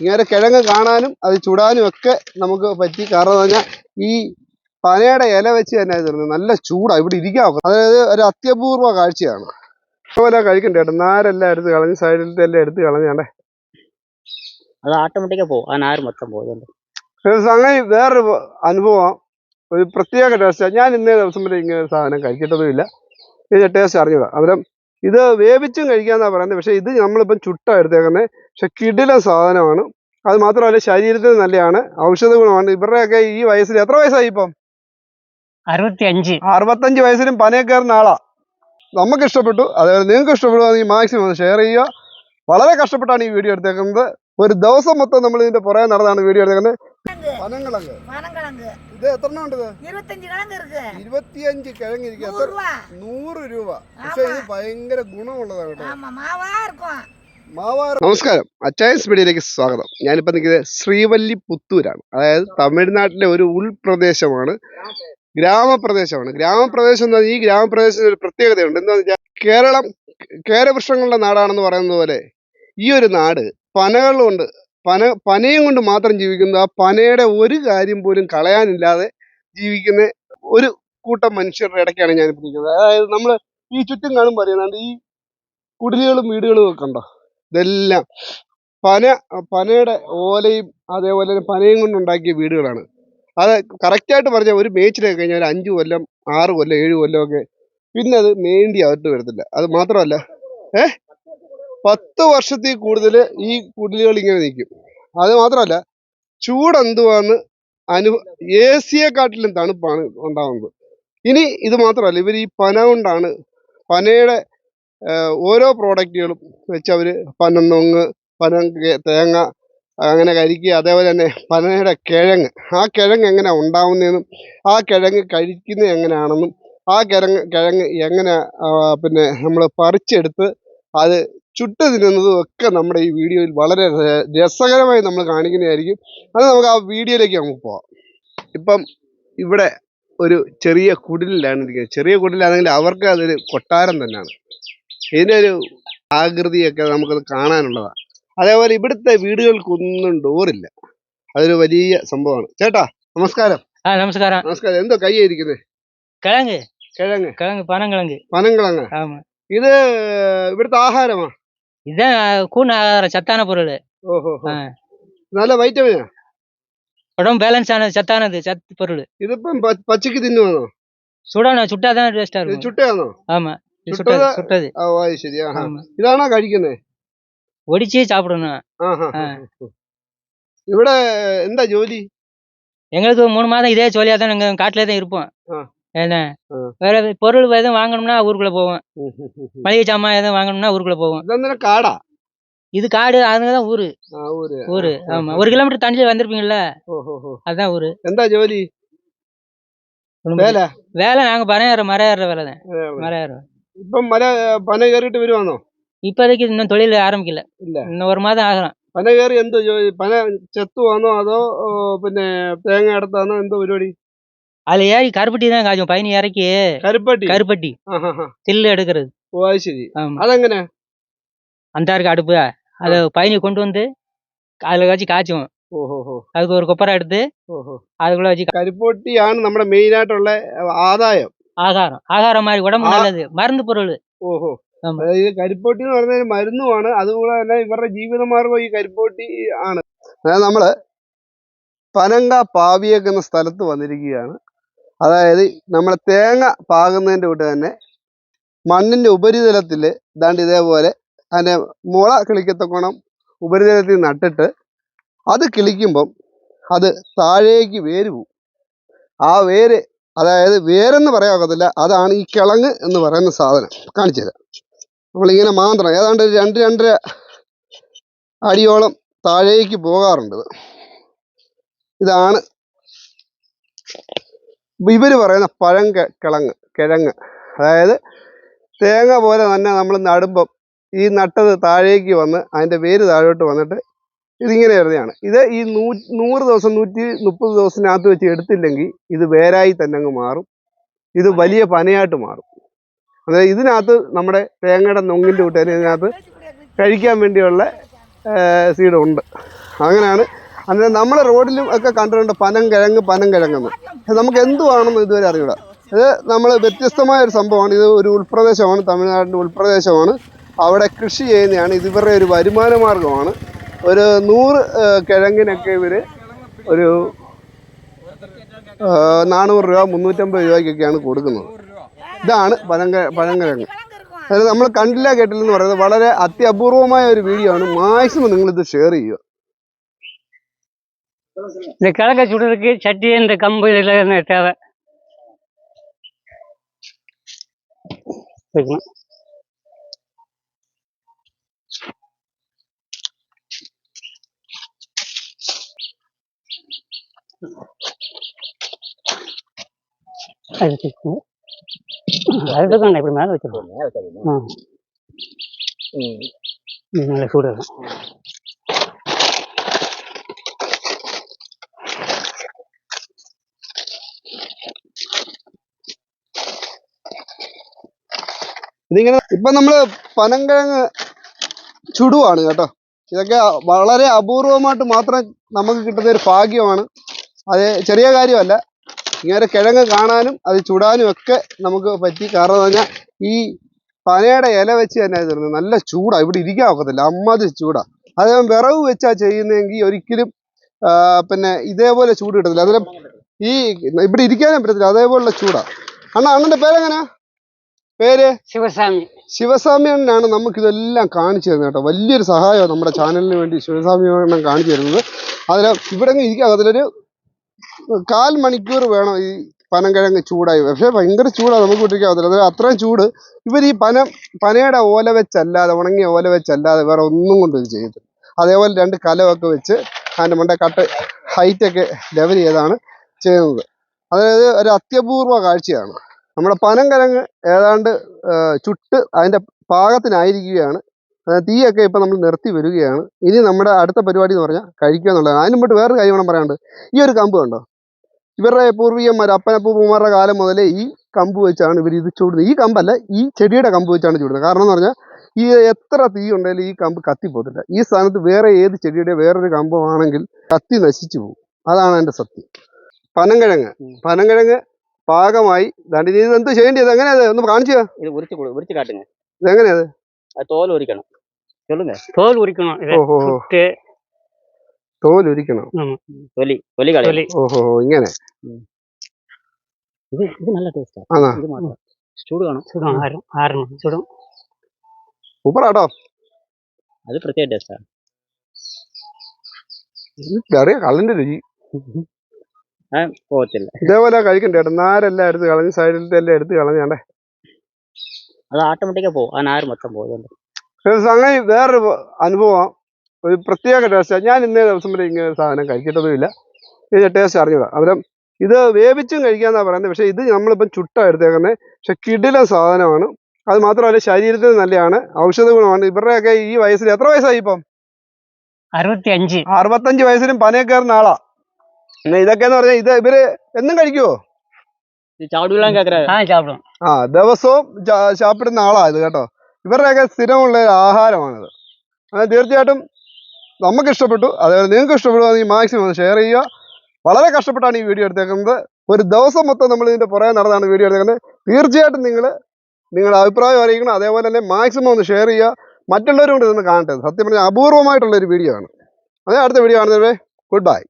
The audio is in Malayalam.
ഇങ്ങനെ കിഴങ്ങ് കാണാനും അത് ചുടാനും ഒക്കെ നമുക്ക് പറ്റി. കാരണം എന്ന് പറഞ്ഞാൽ ഈ പനയുടെ ഇല വെച്ച് തന്നെ തരുന്നത് നല്ല ചൂടാണ് ഇവിടെ ഇരിക്കാൻ അതായത് ഒരു അത്യപൂർവ കാഴ്ചയാണ്. അതുപോലെ കഴിക്കണ്ട ചേട്ടൻ നാരെല്ലാം എടുത്ത് കളഞ്ഞ് സൈഡിലത്തെ എല്ലാം എടുത്ത് കളഞ്ഞാണ്ടേ അത് ഓട്ടോമാറ്റിക്കാ പോകും ആ നാര് മൊത്തം പോകും ഇത് സംഗതി വേറൊരു അനുഭവം. ഒരു പ്രത്യേക ടേസ്റ്റാണ് ഞാൻ ഇന്നേ ദിവസം വരെ ഇങ്ങനെ സാധനം കഴിച്ചിട്ടതുമില്ല ഇത് ടേസ്റ്റ് അറിഞ്ഞൂടാ. അന്നേരം ഇത് വേവിച്ചും കഴിക്കാന്നാ പറയുന്നത് പക്ഷേ ഇത് നമ്മളിപ്പം ചുട്ടാ എടുത്തേക്കുന്നത് പക്ഷെ കിടില സാധനമാണ്. അത് മാത്രമല്ല ശരീരത്തിന് നല്ലതാണ് ഔഷധ ഗുണമാണ്. ഇവരുടെയൊക്കെ ഈ വയസ്സിൽ എത്ര വയസ്സായി ഇപ്പം? അറുപത്തിയഞ്ച്. അറുപത്തഞ്ച് വയസ്സിലും പനയൊക്കെ കയറുന്ന ആളാ. നമുക്ക് ഇഷ്ടപ്പെട്ടു. അതേപോലെ നിങ്ങൾക്ക് ഇഷ്ടപ്പെടുകയാണെങ്കിൽ മാക്സിമം ഷെയർ ചെയ്യുക. വളരെ കഷ്ടപ്പെട്ടാണ് ഈ വീഡിയോ എടുത്തേക്കുന്നത്. ഒരു ദിവസം മൊത്തം നമ്മൾ ഇതിന്റെ പുറകെ നടന്നാണ് വീഡിയോ എടുക്കുന്നത് ഇത് എത്ര ഇരുപത്തിയഞ്ച് കിഴങ്ങിരിക്കും. നൂറ് രൂപ. പക്ഷെ ഇത് ഭയങ്കര ഗുണമുള്ളതാണ് കേട്ടോ. നമസ്കാരം. അച്ചായ സ്പീഡിയിലേക്ക് സ്വാഗതം. ഞാനിപ്പോൾ നിൽക്കുന്നത് ശ്രീവല്ലി പുത്തൂരാണ്. അതായത് തമിഴ്നാട്ടിലെ ഒരു ഉൾപ്രദേശമാണ്. ഗ്രാമപ്രദേശമാണ്. ഗ്രാമപ്രദേശം എന്ന് പറഞ്ഞാൽ ഈ ഗ്രാമപ്രദേശത്തിന് ഒരു പ്രത്യേകതയുണ്ട്. എന്താണെന്ന് വെച്ചാൽ കേരളം കേരവൃക്ഷങ്ങളുടെ നാടാണെന്ന് പറയുന്നത് പോലെ ഈ ഒരു നാട് പനകളുണ്ട് പന പനയും കൊണ്ട് മാത്രം ജീവിക്കുന്ന ആ പനയുടെ ഒരു കാര്യം പോലും കളയാനില്ലാതെ ജീവിക്കുന്ന ഒരു കൂട്ടം മനുഷ്യരുടെ ഇടയ്ക്കാണ് ഞാനിപ്പോൾ നിൽക്കുന്നത്. അതായത് നമ്മൾ ഈ ചുറ്റും കാണുമ്പോൾ അറിയുന്നുണ്ട് ഈ കുടിലുകളും വീടുകളും ഒക്കെ ഉണ്ടോ? ഇതെല്ലാം പന പനയുടെ ഓലയും അതേപോലെ തന്നെ പനയും കൊണ്ടുണ്ടാക്കിയ വീടുകളാണ്. അത് കറക്റ്റായിട്ട് പറഞ്ഞാൽ ഒരു മേച്ചിലൊക്കെ കഴിഞ്ഞാൽ ഒരു അഞ്ച് കൊല്ലം ആറ് കൊല്ലം ഏഴ് കൊല്ലം ഒക്കെ പിന്നെ അത് മേണ്ടി അകത്ത് വരത്തില്ല. അത് മാത്രമല്ല ഏ? പത്ത് വർഷത്തിൽ കൂടുതൽ ഈ കുടിലുകൾ ഇങ്ങനെ നിൽക്കും. അത് മാത്രമല്ല ചൂട് എന്തുവാന്ന് അനു എ സിയെക്കാട്ടിലും തണുപ്പാണ് ഉണ്ടാകുന്നത് ഇനി ഇത് മാത്രമല്ല ഇവർ ഈ പന കൊണ്ടാണ് പനയുടെ ഓരോ പ്രോഡക്റ്റുകളും വെച്ച് അവർ പനന്നൊങ്ങ് പന തേങ്ങ അങ്ങനെ കരിക്കുക അതേപോലെ തന്നെ പനയുടെ കിഴങ്ങ്. ആ കിഴങ്ങ് എങ്ങനെ ഉണ്ടാവുന്നതെന്നും ആ കിഴങ്ങ് കഴിക്കുന്നത് എങ്ങനെയാണെന്നും ആ കിഴങ്ങ് കിഴങ്ങ് എങ്ങനെ പിന്നെ നമ്മൾ പറിച്ചെടുത്ത് അത് ചുട്ട് തിന്നുന്നതും ഒക്കെ നമ്മുടെ ഈ വീഡിയോയിൽ വളരെ രസകരമായി നമ്മൾ കാണിക്കുന്നതായിരിക്കും. അത് നമുക്ക് ആ വീഡിയോയിലേക്ക് നമുക്ക് പോവാം. ഇപ്പം ഇവിടെ ഒരു ചെറിയ കുടിലാണ് ഇരിക്കുന്നത്. ചെറിയ കുടിലാണെങ്കിൽ അവർക്ക് അതൊരു കൊട്ടാരം തന്നെയാണ്. ഇതിൻ്റെ ഒരു ആകൃതിയൊക്കെ നമുക്കത് കാണാനുള്ളതാണ് അതേപോലെ ഇവിടുത്തെ വീടുകൾക്കൊന്നും ഡോറില്ല അതൊരു വലിയ സംഭവമാണ് ചേട്ടാ നമസ്കാരം ആ നമസ്കാരം നമസ്കാരം എന്തോ കൈയായിരിക്കുന്നത് கிழங்கு കിഴങ്ങ് கிழங்கு பனங்கிழங்கு പനങ്കിളങ്ങ് ஆமா ഇത് ഇവിടുത്തെ ആഹാരമാ இதுதான் கூண் ஆகாரம் சத்தான பொருள் ഓഹോ ആ. നല്ല വൈറ്റമിനാ உடம்பு பேலன்ஸ் ஆனது சத்தானது சத்து பொருள் ഇതിപ്പം പ- പച്ചക്ക് തിന്നുവാണോ சுடணும் சுட்டாதான் டேஸ்டா ഇത് இருக்கும் ചുട്ടയാണോ ஆமா இது சுட்டது சுட்டதா? சுட்டது ആ ഓ, അത് ശരി ആഹാ ஆமா ഇതാണോ കഴിക്കുന്നത് ஒடிச்சு சாப்பிடணும் ആഹാ ആ. ഇവിടെ എന്താ ജോലി எங்களுக்கு மூணு மாதம் இதே ஜோலியா தான் நாங்க காட்டுல தான் இருப்போம் ஆ. என்ன ஆ. வேற பொருள் எதுவும் வாங்கணும்னா ஊருக்குள்ள போவோம் மளிகை சாமான் எதுவும் வாங்கணும்னா ஊருக்குள்ள போவோம் ഇതെന്തിനാ காடா இது காடு அதுதான் ஊரு ആ ഊര് ஊரு ആ, ஆமா ആ. ஒரு கிலோமீட்டர் தள்ளி வந்திருப்பீங்கல்ல ഓഹോ ഹോ. அதுதான் ஊரு എന്താ ജോലി വേല வேலை நாங்க மரம் மரம் ஏறுற வேலை தான் மரம் ஏறுறோம் ഇപ്പം മല പന കയറിയിട്ട് വരുവാന്നോ இப்போதைக்கு இன்னும் தொழில் ஆரம்பிக்கல ഇല്ല இன்னும் ஒரு மாதம் ஆகலாம் പന കയറി എന്തോ ജോലി പന ചെത്തുവാന്നോ അതോ ഓ, പിന്നെ തേങ്ങ എടുത്താന്നോ എന്തോ പരിപാടി அதுல ஏறி கருப்பட்டி தான் காய்ச்சும் பயணி இறக்கி കരിപ്പട്ടി கருப்பட்டி ആഹാ ഹാ. தில்லு எடுக்கிறது ഓ അത് ശരി ஆமா അതെങ്ങനെ அந்த இருக்கு அடுப்பு அதை பயணி கொண்டு வந்து அதுல வச்சு காய்ச்சுவோம் ഓഹോ ഹോ அதுக்கு ஒரு கொப்பரை எடுத்து ഓഹോ அதுக்குள்ள வச்சு கா- കരിപ്പൊട്ടിയാണ് നമ്മുടെ മെയിൻ ആയിട്ടുള്ള ആദായം ஆகாரம் ஆகாரம் மாதிரி உடம்பு ஆ. நல்லது மருந்து பொருள் ഓഹോ ആമാ. അതായത് കരിപ്പോട്ടി എന്ന് പറയുന്നത് ഒരു മരുന്നുമാണ് അതുപോലെ തന്നെ ഇവരുടെ ജീവിതമാർഗം ഈ കരിപ്പോട്ടി ആണ് അതായത് നമ്മള് പനങ്ക പാവിയേക്ക് എന്ന സ്ഥലത്ത് വന്നിരിക്കുകയാണ് അതായത് നമ്മൾ തേങ്ങ പാകുന്നതിൻ്റെ കൂട്ട് തന്നെ മണ്ണിന്റെ ഉപരിതലത്തിൽ ദാണ്ട് ഇതേപോലെ അതിന്റെ മുള കിളിക്കത്തക്കോണം ഉപരിതലത്തിൽ നട്ടിട്ട് അത് കിളിക്കുമ്പം അത് താഴേക്ക് വേര് പോവും ആ വേര് അതായത് വേരെന്ന് പറയാൻ ഒക്കത്തില്ല അതാണ് ഈ കിളങ്ങ് എന്ന് പറയുന്ന സാധനം. കാണിച്ചു തരാം. നമ്മളിങ്ങനെ മാന്ത്രണം ഏതാണ്ട് രണ്ട് രണ്ടര അടിയോളം താഴേക്ക് പോകാറുണ്ട്. ഇത്. ഇതാണ് ഇവർ പറയുന്ന പഴം കിളങ്ങ് കിഴങ്ങ്. അതായത് തേങ്ങ പോലെ തന്നെ നമ്മൾ നടുമ്പം ഈ നട്ടത് താഴേക്ക് വന്ന് അതിന്റെ വേര് താഴോട്ട് വന്നിട്ട് ഇതിങ്ങനെ വരുന്നതാണ് ഇത് ഈ നൂ നൂറ് ദിവസം നൂറ്റി മുപ്പത് ദിവസത്തിനകത്ത് വെച്ച് എടുത്തില്ലെങ്കിൽ ഇത് വേരായി തന്നെ അങ്ങ് മാറും. ഇത് വലിയ പനയായിട്ട് മാറും. അതായത് ഇതിനകത്ത് നമ്മുടെ തേങ്ങയുടെ നൊങ്ങിന്റെ കൂട്ടേന് ഇതിനകത്ത് കഴിക്കാൻ വേണ്ടിയുള്ള സീഡ് ഉണ്ട്. അങ്ങനെയാണ്. അങ്ങനെ നമ്മളെ റോഡിലും ഒക്കെ കണ്ടിട്ടുണ്ട് പനം കിഴങ്ങ് പനം കിഴങ്ങെന്ന്. നമുക്ക് എന്തുവാണെന്ന് ഇതുവരെ അറിഞ്ഞൂടാ. ഇത് നമ്മൾ വ്യത്യസ്തമായ ഒരു സംഭവമാണ്. ഇത് ഒരു ഉൾപ്രദേശമാണ് തമിഴ്നാടിന്റെ ഉൾപ്രദേശമാണ്. അവിടെ കൃഷി ചെയ്യുന്നതാണ്. ഇത് ഇവരുടെ ഒരു വരുമാന മാർഗമാണ് ഒരു നൂറ് ഏഹ്, കിഴങ്ങിനൊക്കെ ഇവർ ഒരു ഏഹ്, നാനൂറ് രൂപ മുന്നൂറ്റമ്പത് രൂപയ്ക്കൊക്കെയാണ് കൊടുക്കുന്നത് ഇതാണ് പനങ്ക പനങ്കിഴങ്ങ് கிழங்கு இருக்கும் അതായത് നമ്മൾ കണ്ടില്ല കേട്ടില്ല എന്ന് പറയുന്നത് വളരെ അത്യപൂർവമായ ഒരു വീഡിയോ ആണ് മാക്സിമം നിങ്ങൾ ഇത് ഷെയർ ചെയ്യുക இந்த கிழங்க சுடுறதுக்கு சட்டி இந்த கம்பு இதெல்லாம் தேவை வைக்கணும் அது வச்சுக்கணும். அதுதான் இப்படி மேலே வச்சிருக்கோம் ஆ இது நல்லா சூடாகும் ഇതിങ്ങനെ ഇപ്പൊ നമ്മള് പനങ്കിഴങ്ങ് ചുടുവാണ് കേട്ടോ ഇതൊക്കെ വളരെ അപൂർവമായിട്ട് മാത്രം നമുക്ക് കിട്ടുന്ന ഒരു ഭാഗ്യമാണ് അത് ചെറിയ കാര്യമല്ല ഇങ്ങനെ കിഴങ്ങ് കാണാനും അത് ചുടാനും ഒക്കെ നമുക്ക് പറ്റി. കാരണം എന്ന് പറഞ്ഞാൽ ഈ പനയുടെ ഇല വെച്ച് തന്നെ തരുന്നത് നല്ല ചൂടാണ് ഇവിടെ ഇരിക്കാൻ ഒക്കത്തില്ല. അമ്മാതിരി ചൂടാണ് അത് വിറവ് വെച്ചാണ് ചെയ്യുന്നതെങ്കിൽ ഒരിക്കലും പിന്നെ ഇതേപോലെ ചൂട് കിട്ടത്തില്ല. അതിലും ഈ ഇവിടെ ഇരിക്കാനും പറ്റത്തില്ല. അതേപോലുള്ള ചൂടാ. അണ്ണാ അണ്ണന്റെ പേരെങ്ങനെ? പേര്? ശിവസ്വാമി. ശിവസ്വാമി അണ്ണനാണ് നമുക്ക് ഇതെല്ലാം കാണിച്ചു തരുന്നത് കേട്ടോ. വലിയൊരു സഹായമാണ് നമ്മുടെ ചാനലിന് വേണ്ടി ശിവസ്വാമി അണ്ണൻ കാണിച്ചു തരുന്നത്. അതിൽ ഇവിടെ ഇരിക്കാൻ അതിലൊരു കാൽ മണിക്കൂർ വേണം ഈ പനങ്കിഴങ്ങ് ചൂടായി. പക്ഷേ ഭയങ്കര ചൂടാണ് നമുക്ക് കുട്ടിക്കാൻ പറ്റില്ല അത്രയും ചൂട്. ഇവർ ഈ പന പനയുടെ ഓല വെച്ചല്ലാതെ ഉണങ്ങിയ ഓല വെച്ചല്ലാതെ വേറെ ഒന്നും കൊണ്ട് ഇത് ചെയ്തു അതേപോലെ രണ്ട് കലമൊക്കെ വെച്ച് അതിന്റെ മണ്ട കട്ട് ഹൈറ്റൊക്കെ ലെവൽ ചെയ്താണ് ചെയ്യുന്നത്. അതായത് ഒരു അത്യപൂർവ കാഴ്ചയാണ്. നമ്മുടെ പനങ്കിഴങ്ങ് ഏതാണ്ട് ചുട്ട് അതിന്റെ പാകത്തിനായിരിക്കുകയാണ് തീയൊക്കെ ഇപ്പം നമ്മൾ നിർത്തി വരികയാണ്. ഇനി നമ്മുടെ അടുത്ത പരിപാടി എന്ന് പറഞ്ഞാൽ കഴിക്കുക എന്നുള്ളതാണ്. അതിന് മുമ്പ് വേറൊരു കാര്യം വേണം ഈ ഒരു കമ്പ് കണ്ടോ? ഇവരുടെ പൂർവികന്മാർ അപ്പനപ്പൂപ്പന്മാരുടെ കാലം മുതലേ ഈ കമ്പ് വെച്ചാണ് ഇവർ ഇത് ചൂടുന്നത്. ഈ കമ്പല്ല ഈ ചെടിയുടെ കമ്പ് വെച്ചാണ് ചൂടുന്നത്. കാരണം എന്ന് പറഞ്ഞാൽ ഈ എത്ര തീ ഉണ്ടെങ്കിലും ഈ കമ്പ് കത്തിപ്പോത്തില്ല ഈ സ്ഥാനത്ത് വേറെ ഏത് ചെടിയുടെ വേറൊരു കമ്പമാണെങ്കിൽ കത്തി നശിച്ചു പോകും. അതാണ് എന്റെ സത്യം. പനങ്കിഴങ്ങ് പനങ്കിഴങ്ങ് പാകമായി. ദണ്ടിനി എന്ത് ചെയ്യേണ്ടത് എങ്ങനെയാ ഒന്ന് കാണിച്ചു. ഇതെങ്ങനെയാ തോൽ ഒരിക്കണം. சொல்லுங்க தோல் உரிக்கணும் இதை ഓഹോ சுட்டு തോലുരിക്കണം தொலி தொலி கடை தொலி ഓഹോ ഇങ്ങനെ இது இது நல்ல டேஸ்டா ആണോ இது மாத்திரம் சூடு வேணும் சுடும் ஆறும் ஆறணும் சுடும் സൂപ്പറാട്ടോ அது பிரத்யேக டேஸ்டா അറിയാം കള്ളിന്റെ രുചി போகத்தில்ல ഇതേപോലെ കഴിക്കണ്ടേ ഏട്ടാ നാരെല്ലാം എടുത്ത് കളഞ്ഞ് സൈഡിലത്തെ എല്ലാം എടുത്ത് കളഞ്ഞാണ്ടേ அது ആട്ടോമാറ്റിക്കാ പോകും ആ നാര് മൊത്തം പോകും ഒരു സംഗതി വേറൊരു അനുഭവം. ഒരു പ്രത്യേക ടേസ്റ്റ് ഞാൻ ഇന്നേ ദിവസം വരെ ഇങ്ങനെ സാധനം കഴിച്ചിട്ടതുമില്ല ഇതിന്റെ ടേസ്റ്റ് അറിഞ്ഞൂടാ. അവരം ഇത് വേവിച്ചും കഴിക്കാമെന്നാണ് പറയുന്നത്. പക്ഷേ ഇത് നമ്മളിപ്പം ചുട്ട എടുത്തേക്കുന്നത് പക്ഷെ കിടില സാധനമാണ്. അത് മാത്രമല്ല ശരീരത്തിന് നല്ലതാണ്. ഔഷധ ഗുണമാണ്. ഇവരുടെയൊക്കെ ഈ വയസ്സിൽ എത്ര വയസ്സായി ഇപ്പം? അറുപത്തിയഞ്ച്. അറുപത്തഞ്ച് വയസ്സിലും പനയൊക്കെ കയറുന്ന ആളാ. പിന്നെ ഇതൊക്കെ എന്ന് പറഞ്ഞാൽ ഇത് ഇവർ എന്നും കഴിക്കുവോ? ആ ദിവസവും ചാപ്പിടുന്ന ആളാ ഇത് കേട്ടോ. ഇവരുടെയൊക്കെ സ്ഥിരമുള്ള ആഹാരമാണിത്. അത് തീർച്ചയായിട്ടും നമുക്ക് ഇഷ്ടപ്പെട്ടു. അതേപോലെ നിങ്ങൾക്ക് ഇഷ്ടപ്പെടുകയാണെങ്കിൽ മാക്സിമം ഷെയർ ചെയ്യുക. വളരെ കഷ്ടപ്പെട്ടാണ് ഈ വീഡിയോ എടുത്തേക്കുന്നത്. ഒരു ദിവസം മൊത്തം നമ്മൾ ഇതിന്റെ പുറകെ നടന്നാണ് വീഡിയോ എടുത്തേക്കുന്നത്. തീർച്ചയായിട്ടും നിങ്ങൾ നിങ്ങളുടെ അഭിപ്രായം അറിയിക്കണം. അതേപോലെ തന്നെ മാക്സിമം ഒന്ന് ഷെയർ ചെയ്യുക. മറ്റുള്ളവരും കൂടി ഇതൊന്ന് കാണട്ടെ. സത്യം പറഞ്ഞാൽ അപൂർവമായിട്ടുള്ളൊരു വീഡിയോ ആണ്. അതേ അടുത്ത വീഡിയോ കാണുന്നവരെ ഗുഡ് ബൈ